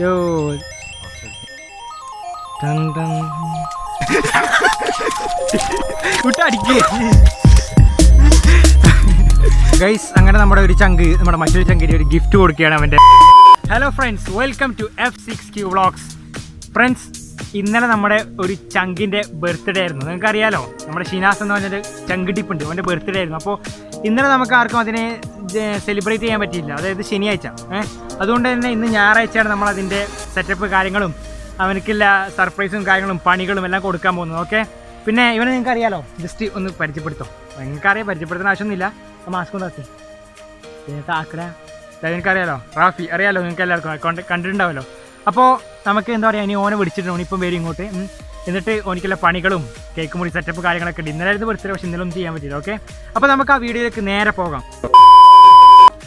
യോ ഗൈസ് അങ്ങനെ നമ്മുടെ ഒരു ചങ്ക് നമ്മുടെ മറ്റൊരു ചങ്കിന് ഒരു ഗിഫ്റ്റ് കൊടുക്കുകയാണ് അവന്റെ hello friends welcome to F six Q vlogs friends ഇന്നലെ നമ്മുടെ ഒരു ചങ്കിന്റെ ബർത്ത്ഡേ ആയിരുന്നു. നിങ്ങൾക്ക് അറിയാലോ നമ്മുടെ ഷിനാസ് എന്ന് പറഞ്ഞൊരു ചങ്ക് ടിപ്പുണ്ട് അവന്റെ ബർത്ത്ഡേ ആയിരുന്നു. അപ്പോൾ ഇന്നലെ നമുക്ക് ആർക്കും അതിനെ സെലിബ്രേറ്റ് ചെയ്യാൻ പറ്റിയില്ല. അതായത് ശനിയാഴ്ച. അതുകൊണ്ട് തന്നെ ഇന്ന് ഞായറാഴ്ചയാണ് നമ്മൾ അതിന്റെ സെറ്റപ്പ് കാര്യങ്ങളും അവനക്കില്ല സർപ്രൈസും കാര്യങ്ങളും പണികളും എല്ലാം കൊടുക്കാൻ പോകുന്നത്. ഓക്കെ? പിന്നെ ഇവനെ നിങ്ങൾക്ക് അറിയാലോ? ജസ്റ്റ് ഒന്ന് പരിചയപ്പെടുത്തോ. നിങ്ങൾക്ക് അറിയാം പരിചയപ്പെടുത്തുന്ന ആവശ്യമൊന്നുമില്ല മാസ്ക് ഒന്ന് താത്തി താക്കട നിങ്ങൾക്ക് അറിയാലോ റാഫി അറിയാലോ? നിങ്ങൾക്ക് എല്ലാവർക്കും കണ്ടിട്ടുണ്ടാവല്ലോ അപ്പോൾ നമുക്ക് എന്താ പറയുക ഇനി ഓനെ വിളിച്ചിട്ടുണ്ട് ഓനിപ്പം വരും ഇങ്ങോട്ട്. എന്നിട്ട് ഓനിക്കുള്ള പണികളും കേക്ക് മുറി സെറ്റപ്പ് കാര്യങ്ങളൊക്കെ ഉണ്ട്. ഇന്നലെ ആയിരുന്നു ബർത്ത്ഡേ പക്ഷെ ഇന്നലെ ഒന്നും ചെയ്യാൻ പറ്റില്ല ഓക്കെ അപ്പോൾ നമുക്ക് ആ വീഡിയോയിലേക്ക് നേരെ പോകാം.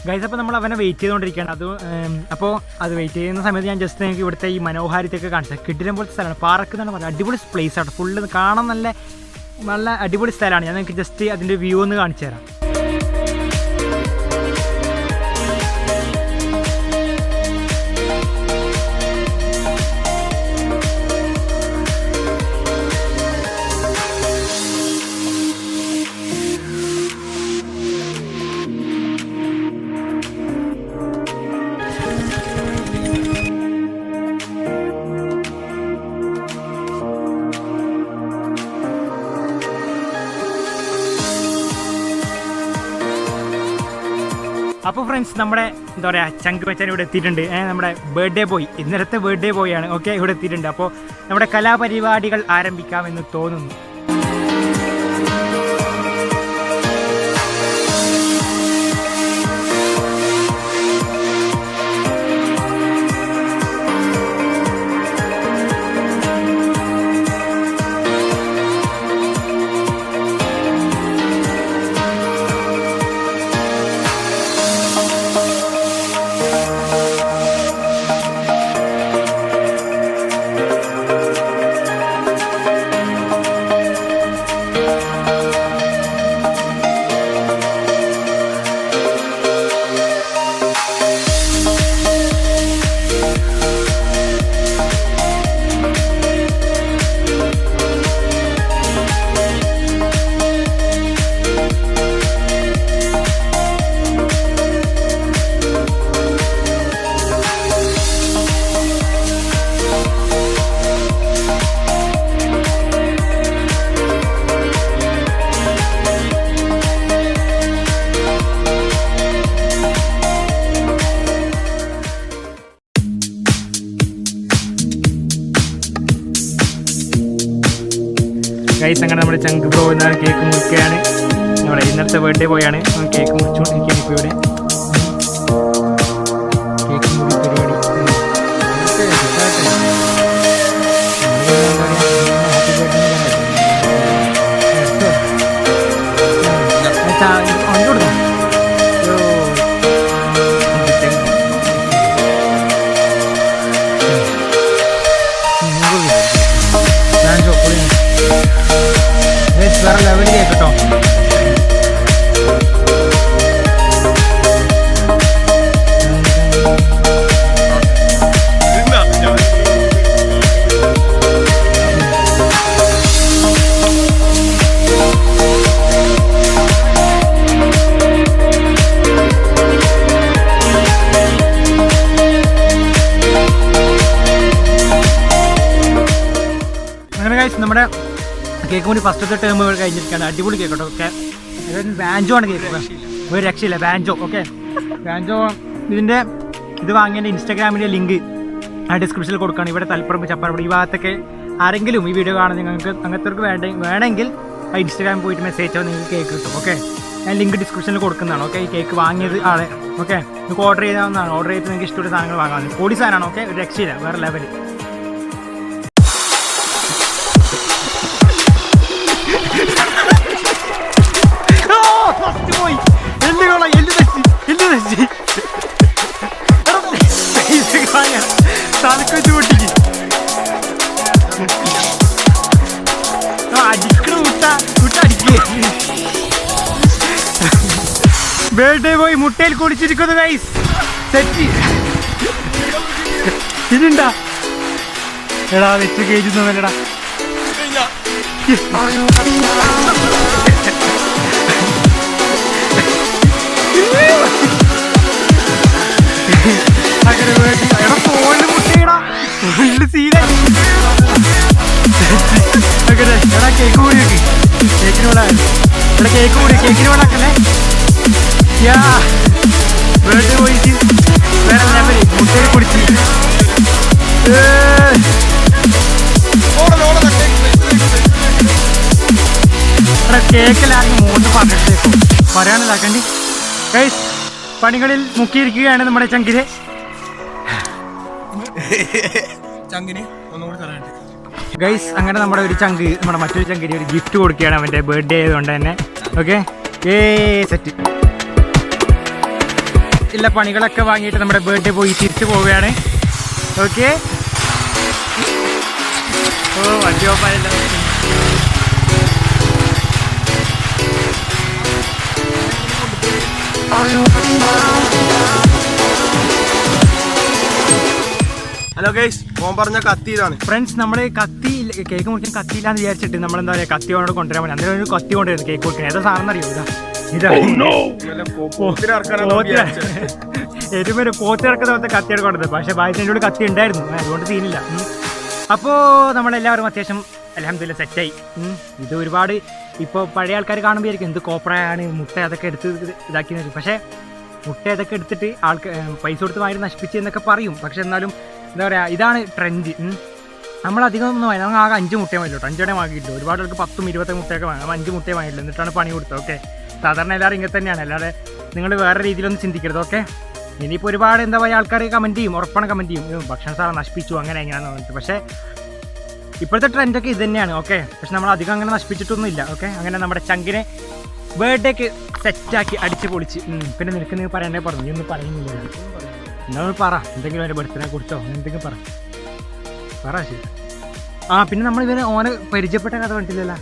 ഗൈസ് അപ്പോൾ നമ്മൾ അവനെ വെയിറ്റ് ചെയ്തുകൊണ്ടിരിക്കുകയാണ്. അത് അപ്പോൾ അത് വെയിറ്റ് ചെയ്യുന്ന സമയത്ത് ഞാൻ ജസ്റ്റ് നിങ്ങൾക്ക് ഇവിടുത്തെ ഈ മനോഹാരിത്തൊക്കെ കാണിച്ചത്. കിടിലം പോലത്തെ സ്ഥലമാണ്. പാർക്ക് എന്നാണ് പറയുന്നത് അടിപൊളി പ്ലേസ് ആണ്. ഫുള്ള് കാണാൻ നല്ല നല്ല അടിപൊളി സ്ഥലമാണ്. ഞാൻ നിങ്ങൾക്ക് ജസ്റ്റ് അതിന്റെ വ്യൂ ഒന്ന് കാണിച്ചു തരാം അപ്പോൾ ഫ്രണ്ട്സ് നമ്മുടെ എന്താ പറയുക ചങ്ക് വെച്ചാൻ ഇവിടെ എത്തിയിട്ടുണ്ട്. നമ്മുടെ ബർത്ത്ഡേ ബോയ് ഇന്നലത്തെ ബർത്ത്ഡേ ബോയ് ആണ്. ഓക്കെ ഇവിടെ എത്തിയിട്ടുണ്ട്. അപ്പോൾ നമ്മുടെ കലാപരിപാടികൾ ആരംഭിക്കാമെന്ന് തോന്നുന്നു. ഗൈസ് അങ്ങനെ നമ്മുടെ ചങ്ക് ബ്രോ എന്ന കേക്ക് മുറിക്കുകയാണ്. നമ്മുടെ ഇന്നത്തെ ബർത്ത്ഡേ പോയാണ് കേക്ക് മുറിച്ചുകൊണ്ടിരിക്കുകയാണ് ഇപ്പോൾ ഇവിടെ. അങ്ങനെ കഴിച്ച് നമ്മുടെ കേക്ക് കൂടി ഫസ്റ്റത്തെ ടേം കഴിഞ്ഞിരിക്കുകയാണ്. അടിപൊളി കേക്ക് കേട്ടോ. ഒക്കെ ബാൻജോ ആണ് കേക്ക്. ഒരു രക്ഷയില്ല ബാൻജോ ഓക്കെ ബാൻജോ ഇതിന്റെ ഇത് വാങ്ങിയതിന്റെ ഇൻസ്റ്റാഗ്രാമിന്റെ ലിങ്ക് ആ ഡിസ്ക്രിപ്ഷനിൽ കൊടുക്കുകയാണ്. ഇവിടെ തലപ്പുറം ചപ്പാറപ്പുറം ഈ ഭാഗത്തൊക്കെ ആരെങ്കിലും ഈ വീഡിയോ കാണുന്ന നിങ്ങൾക്ക് അങ്ങനത്തെ വേണ്ട വേണമെങ്കിൽ ആ ഇൻസ്റ്റാഗ്രാമിൽ പോയിട്ട് മെസ്സേജ് അയച്ചാൽ നിങ്ങൾക്ക് കേക്ക് കിട്ടും. ഓക്കെ ഞാൻ ലിങ്ക് ഡിസ്ക്രിപ്ഷനിൽ കൊടുക്കുന്നതാണ്. ഓക്കെ ഈ കേക്ക് വാങ്ങിയത് ആളെ. ഓക്കെ നിങ്ങൾക്ക് ഓർഡർ ചെയ്താവുന്നതാണ്. ഓർഡർ ചെയ്ത് നിങ്ങൾക്ക് ഇഷ്ടമുള്ള സാധനങ്ങൾ വാങ്ങാം. പൊടി സാധനമാണ്. ഓക്കെ ഒരു രക്ഷയില്ല. വേറെ ലെവൽ ബേർഡേ പോയി മുട്ടയിൽ കുടിച്ചിരിക്കുന്നു ഗൈസ് സെറ്റ് ഇനിണ്ടാ എടാ വെച്ച് കേജുന്നല്ലടാ അങ്ങനെ വേണ്ടി. എടാ അങ്ങനെ എടാ കേക്ക് കൂടി കേക്കിന് കേക്ക് കൂടി യാ ബർത്ത്ഡേ പോയിട്ട് വേറെ വരും മുട്ടയിൽ കുടിച്ച് കേക്കിലാണെങ്കിൽ മൂന്ന് പറഞ്ഞിട്ടേക്കും. പറയാനിതാക്കണ്ടി കൈസ് പണികളിൽ മുക്കിയിരിക്കുകയാണ് നമ്മുടെ ചങ്കിര്. ചങ്കിന് ഒന്നുകൂടി ഗൈസ് അങ്ങനെ നമ്മുടെ ഒരു ചങ്ക് നമ്മുടെ മറ്റൊരു ചങ്കിന് ഒരു ഗിഫ്റ്റ് കൊടുക്കുകയാണ് അവന്റെ ബർത്ത്ഡേ ആയതുകൊണ്ട് തന്നെ. ഓക്കെ ഏ സെറ്റ് ഇല്ല പണികളൊക്കെ വാങ്ങിയിട്ട് നമ്മുടെ ബർത്ത്ഡേ പോയി തിരിച്ചു പോവുകയാണ്. ഓക്കെ ഓ വണ്ടി ഓപ്പായല്ലോ ഹലോ ഗൈസ് മോൻ പറഞ്ഞ കത്തി ഇതാണ് ഫ്രണ്ട്സ് നമ്മൾ കത്തി കേക്ക് മുറിക്കാൻ കത്തിയില്ലാന്ന് വിചാരിച്ചിട്ട് നമ്മൾ എന്താ പറയുക കത്തി കൊണ്ടുവരാൻ പറ്റും അന്നേരം ഒരു കത്തി കൊണ്ടുവരുന്നു കേക്ക് മുറിക്കാൻ. ഏതാ സാധനം അറിയോ പേര് പോത്തിറക്കുന്ന പോലത്തെ കത്തിയാണ് കൊണ്ടത് പക്ഷെ ബാധിച്ചതിന്റെ കൂടെ കത്തി ഉണ്ടായിരുന്നു. അതുകൊണ്ട് സീനില്ല. അപ്പോ അപ്പോൾ നമ്മളെല്ലാവരും അത്യാവശ്യം അലഹമില്ല സെറ്റായി ഇത് ഒരുപാട് ഇപ്പോൾ പഴയ ആൾക്കാർ കാണുമ്പോൾ ആയിരിക്കും എന്ത് കോപ്പറയാണ് മുട്ട അതൊക്കെ എടുത്ത് ഇതാക്കിയെന്ന്. വെച്ചാൽ പക്ഷേ മുട്ട അതൊക്കെ എടുത്തിട്ട് ആൾക്ക് പൈസ കൊടുത്ത് വാങ്ങി നശിപ്പിച്ച് എന്നൊക്കെ പറയും. പക്ഷെ എന്നാലും എന്താ പറയുക ഇതാണ് ട്രെൻഡ് നമ്മളധികം ഒന്നും വാങ്ങി നമുക്ക് ആകെ അഞ്ച് മുട്ടയെ വാങ്ങില്ലോ അഞ്ചോടെ വാങ്ങിയിട്ടില്ല ഒരുപാട് ആൾക്ക് പത്തും ഇരുപത്തി മുട്ടയൊക്കെ വാങ്ങാം. അഞ്ച് മുട്ടയെ വാങ്ങിയില്ല എന്നിട്ടാണ് പണി കൊടുത്തത്. ഓക്കെ സാധാരണ എല്ലാവരും ഇങ്ങനെ തന്നെയാണ്. അല്ലാതെ നിങ്ങൾ വേറെ രീതിയിലൊന്നും ചിന്തിക്കരുത് ഓക്കെ ഇനിയിപ്പോൾ ഒരുപാട് എന്താ പറയുക ആൾക്കാർ കമന്റ് ചെയ്യും ഉറപ്പാണ് കമന്റ് ചെയ്യും. "ഉം, ഭക്ഷണ സാധനം നശിപ്പിച്ചു അങ്ങനെ എങ്ങനെയാണെന്ന് പറഞ്ഞിട്ട്. പക്ഷേ ഇപ്പോഴത്തെ ട്രെൻഡൊക്കെ ഇത് തന്നെയാണ് ഓക്കെ പക്ഷെ നമ്മൾ അധികം അങ്ങനെ നശിപ്പിച്ചിട്ടൊന്നും ഇല്ല ഓക്കെ അങ്ങനെ നമ്മുടെ ചങ്കിനെ ബർത്ത്ഡേക്ക് സെറ്റാക്കി അടിച്ച് പൊളിച്ച് പിന്നെ നിനക്ക് നീ പറയണ്ടേ പറഞ്ഞു? നീ ഒന്നും പറയുന്നില്ല. എന്നാൽ പറ എന്തെങ്കിലും എന്റെ ബർത്ത്ഡേ കുറിച്ചോ എന്തെങ്കിലും പറ. പറ ശരി. ആ പിന്നെ നമ്മൾ ഇവനെ ഓനെ പരിചയപ്പെട്ട കഥ കണ്ടില്ലല്ലോ.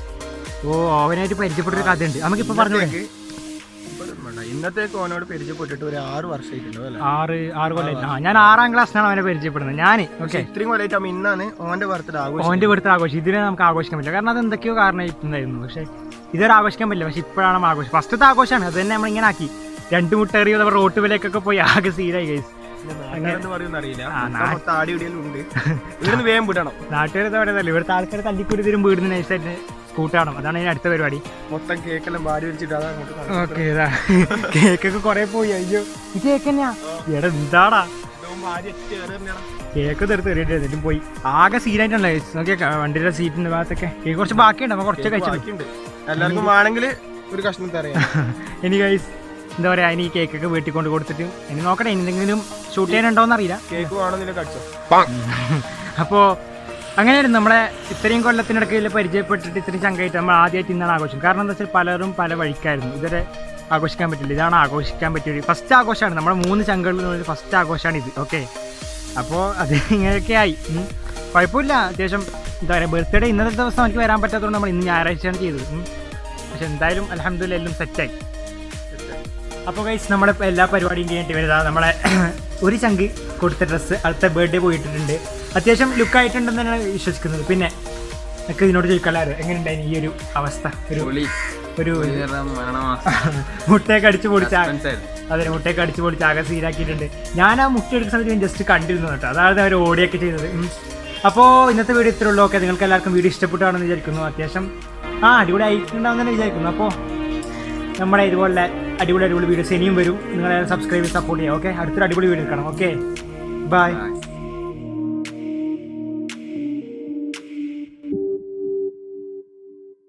ഓ ഓവനായിട്ട് പരിചയപ്പെട്ടൊരു കഥയുണ്ട്. നമുക്ക് പറഞ്ഞൂടെ? ഇന്നത്തേക്ക് ഓനോട് പരിചയപ്പെട്ടിട്ട് ഒരു ആറ് വർഷമായിട്ടുണ്ടോ അല്ലേ? ആറ് ആറ് കൊല്ലം ആ ഞാൻ ആറാം ക്ലാസ്സിലാണ് അവനെ പരിചയപ്പെടുന്നത്. ഞാൻ ഓക്കെ. ഇത്രയും കൊല്ലമായിട്ട് ഇന്നാണ് ഓന്റെ ബർത്ത്ഡേ ആഘോഷം ഓന്റെ ബർത്ത്ഡേ ആഘോഷം ഇതിനെ നമുക്ക് ആഘോഷിക്കാൻ പറ്റില്ല. കാരണം അത് എന്തൊക്കെയോ കാരണമായിട്ടുണ്ടായിരുന്നു. പക്ഷേ ഇതൊരു ആഘോഷിക്കാൻ പറ്റില്ല. പക്ഷെ ഇപ്പോഴാണ് നമ്മൾ ആഘോഷം ഫസ്റ്റത്തെ ആഘോഷമാണ്. അത് തന്നെ നമ്മളിങ്ങനെ ആക്കി. രണ്ട് മുട്ട എറിയോ നമ്മൾ റോട്ട് വിലക്കൊക്കെ പോയി ആകെ സീനായി ഗൈസ് അങ്ങനെ പറയുന്ന അറിയില്ല. ആ, മൊത്തം നാ- മൊത്തം ആടി ഇടിയെല്ലാം ഉണ്ട്. ഇവിടുന്ന് വേഗം വിടണം. നാട്ടുകാർ എന്താ പറയുന്നത് ഇവിടുത്തെ ആൾക്കാർ തല്ലിക്കൂടി തരും വീടിന് നൈസായിട്ട് സ്കൂട്ടാണ് അതാണ് അതിന് അടുത്ത പരിപാടി. മൊത്തം കേക്കെല്ലാം വാരി വലിച്ചിട്ട് അതാ. ഓക്കെ ഇതാ. കേക്കൊക്കെ കുറെ പോയി. അയ്യോ ഈ കേക്ക് തന്നെയാ? എടാ എന്താടാ? കേക്ക് തെറുത്ത് കയറിയിട്ട് എന്നിട്ടും പോയി. ആകെ സീനായിട്ടുണ്ടോ നോക്കിയ വണ്ടിയുടെ സീറ്റിന്റെ ഭാഗത്തൊക്കെ. കേക്ക് കുറച്ച് ബാക്കിയുണ്ട് അപ്പൊ കുറച്ച് എല്ലാവർക്കും വേണമെങ്കിൽ ഒരു കഷ്ണം തരാം. ഇനി ഗൈസ് എന്താ പറയാ ഇനി കേക്കൊക്കെ വീട്ടിൽ കൊണ്ട് കൊടുത്തിട്ട് ഇനി നോക്കട്ടെ ഇനി എന്തെങ്കിലും ഷൂട്ട് ചെയ്യാനുണ്ടോന്ന് അറിയില്ല കേക്ക് വേണമെന്നില്ല കഴിച്ചോ അപ്പോൾ അങ്ങനെയായിരുന്നു. നമ്മളെ ഇത്രയും കൊല്ലത്തിനിടയ്ക്ക് പരിചയപ്പെട്ടിട്ട് ഇത്രയും ചങ്കായിട്ട് നമ്മൾ ആദ്യമായിട്ട് ഇന്നാണ് ആഘോഷം കാരണം എന്താ വെച്ചാൽ പലരും പല വഴിക്കായിരുന്നു. ഇതുവരെ ആഘോഷിക്കാൻ പറ്റില്ല. ഇതാണ് ആഘോഷിക്കാൻ പറ്റിയ ഫസ്റ്റ് ആഘോഷമാണ്. നമ്മുടെ മൂന്ന് ചങ്കകളിൽ ഫസ്റ്റ് ആഘോഷമാണ് ഇത്. ഓക്കെ അപ്പോൾ അത് ഇങ്ങനെയൊക്കെ ആയി. കുഴപ്പമില്ല. അത്യാവശ്യം എന്താ പറയുക ബർത്ത്ഡേ ഇന്നത്തെ ദിവസം എനിക്ക് വരാൻ പറ്റാത്തതുകൊണ്ട് നമ്മൾ ഇന്ന് ഞായറാഴ്ചയാണ് ചെയ്തത്. പക്ഷെ എന്തായാലും അലഹമ്മദില്ല എല്ലാം സെറ്റായി അപ്പോൾ കൈസ് നമ്മളെ എല്ലാ പരിപാടിയും കഴിഞ്ഞിട്ട് വരുന്നത് നമ്മളെ ഒരു ചങ്ക് കൊടുത്ത ഡ്രസ്സ് അടുത്ത ബർത്ത്ഡേ പോയിട്ടുണ്ട് അത്യാവശ്യം ലുക്ക് ആയിട്ടുണ്ടെന്ന് തന്നെയാണ് വിശ്വസിക്കുന്നത്. പിന്നെ എനിക്ക് ഇതിനോട് ചോദിക്കാറ് എങ്ങനെയുണ്ടായിരുന്നു ഈ ഒരു അവസ്ഥ? ഒരു ഒരു മുട്ടയൊക്കെ അടിച്ചു പൊളിച്ച അതെ മുട്ടയൊക്കെ അടിച്ചു പൊളിച്ച് ആകെ സീനാക്കിയിട്ടുണ്ട്. ഞാൻ ആ മുട്ട എടുക്കുന്ന സമയത്ത് ഞാൻ ജസ്റ്റ് കണ്ടിരുന്നു കേട്ടോ. അതാണ് അവർ ഓടിയൊക്കെ ചെയ്തത്. അപ്പോൾ ഇന്നത്തെ വീഡിയോ ഇത്രേ ഉള്ളൂ. ഓക്കെ നിങ്ങൾക്ക് എല്ലാവർക്കും വീഡിയോ ഇഷ്ടപ്പെട്ടാണെന്ന് വിചാരിക്കുന്നു. അത്യാവശ്യം ആ അടിപൊളി ആയിട്ടുണ്ടാവും തന്നെ വിചാരിക്കുന്നു. അപ്പോൾ നമ്മുടെ ഇതുപോലെ അടിപൊളി അടിപൊളി വീഡിയോസ് ഇനിയും വരും. നിങ്ങളെ സബ്സ്ക്രൈബ് സപ്പോർട്ട് ചെയ്യാം. ഓക്കെ അടുത്തൊരു അടിപൊളി വീഡിയോ കാണാം ഓക്കെ ബൈ